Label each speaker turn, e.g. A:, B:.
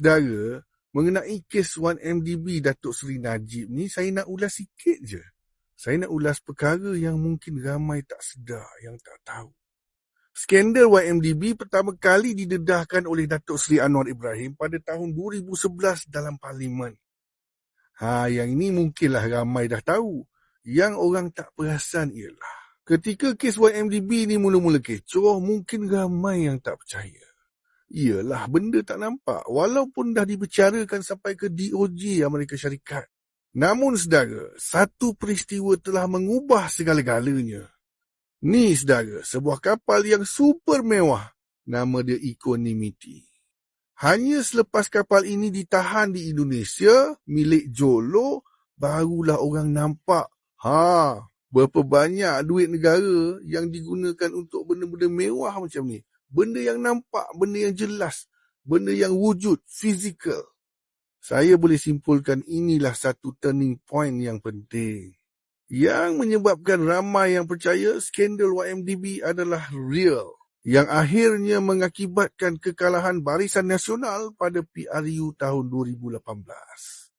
A: Sedara, mengenai kes 1MDB Datuk Seri Najib ni, saya nak ulas sikit je. Saya nak ulas perkara yang mungkin ramai tak sedar, yang tak tahu. Skandal YMDB pertama kali didedahkan oleh Datuk Seri Anwar Ibrahim pada tahun 2011 dalam Parlimen. Ha, yang ini mungkinlah ramai dah tahu. Yang orang tak perasan ialah ketika kes YMDB ni mula-mula kecoh, mungkin ramai yang tak percaya. Iyalah, benda tak nampak walaupun dah dibicarakan sampai ke DOJ Amerika Syarikat. Namun sedara, satu peristiwa telah mengubah segala-galanya. Ni sedara, sebuah kapal yang super mewah. Nama dia Equanimity. Hanya selepas kapal ini ditahan di Indonesia, milik Jolo, barulah orang nampak. Ha, berapa banyak duit negara yang digunakan untuk benda-benda mewah macam ni. Benda yang nampak, benda yang jelas, benda yang wujud, fizikal. Saya boleh simpulkan inilah satu turning point yang penting. Yang menyebabkan ramai yang percaya skandal YMDB adalah real. Yang akhirnya mengakibatkan kekalahan Barisan Nasional pada PRU tahun 2018.